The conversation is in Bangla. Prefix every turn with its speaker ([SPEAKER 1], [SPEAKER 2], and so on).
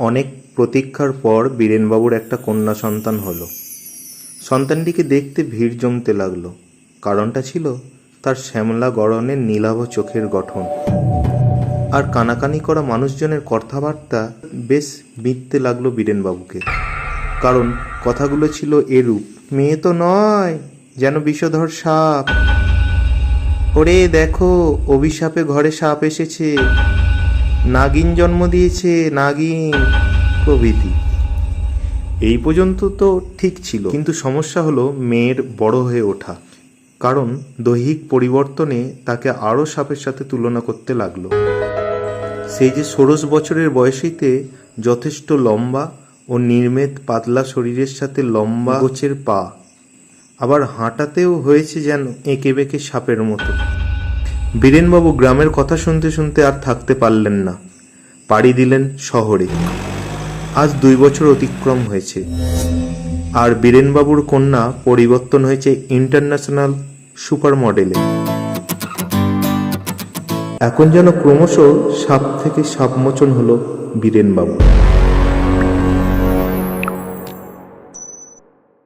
[SPEAKER 1] অনেক প্রতীক্ষার পর বীরেনবাবুর একটা কন্যা সন্তান হলো। সন্তানটিকে দেখতে ভিড় জমতে লাগল। কারণটা ছিল তার শ্যামলা গড়নের নীলাভ চোখের গঠন। আর কানাকানি করা মানুষজনের কথাবার্তা বেশ মিথ্যে লাগল বীরেনবাবুকে। কারণ কথাগুলো ছিল এরূপ, মেয়ে তো নয়, যেন বিষধর সাপ। ওরে দেখো, অভিশাপে ঘরে সাপ এসেছে। নাগিন জন্ম দিয়েছে, নাগিন প্রভৃতি। এই পর্যন্ত তো ঠিক ছিল, কিন্তু সমস্যা হলো মেয়ের বড় হয়ে ওঠা। কারণ দৈহিক পরিবর্তনে তাকে আরও সাপের সাথে তুলনা করতে লাগল। সেই যে ষোড়শ বছরের বয়সীতে যথেষ্ট লম্বা ও নির্মেদ পাতলা শরীরের সাথে লম্বা গোছের পা, আবার হাঁটাতেও হয়েছে যেন এঁকে বেঁকে সাপের মতো। বীরেনবাবু গ্রামের কথা শুনতে শুনতে আর থাকতে পারলেন না। পাড়ি দিলেন শহরে। আজ দুই বছর অতিক্রম হয়েছে। আর বীরেনবাবুর কন্যা পরিবর্তন হয়েছে ইন্টারন্যাশনাল সুপার মডেলে এখন যেন ক্রমশ সাপ থেকে সাপমোচন হলো বীরেনবাবু।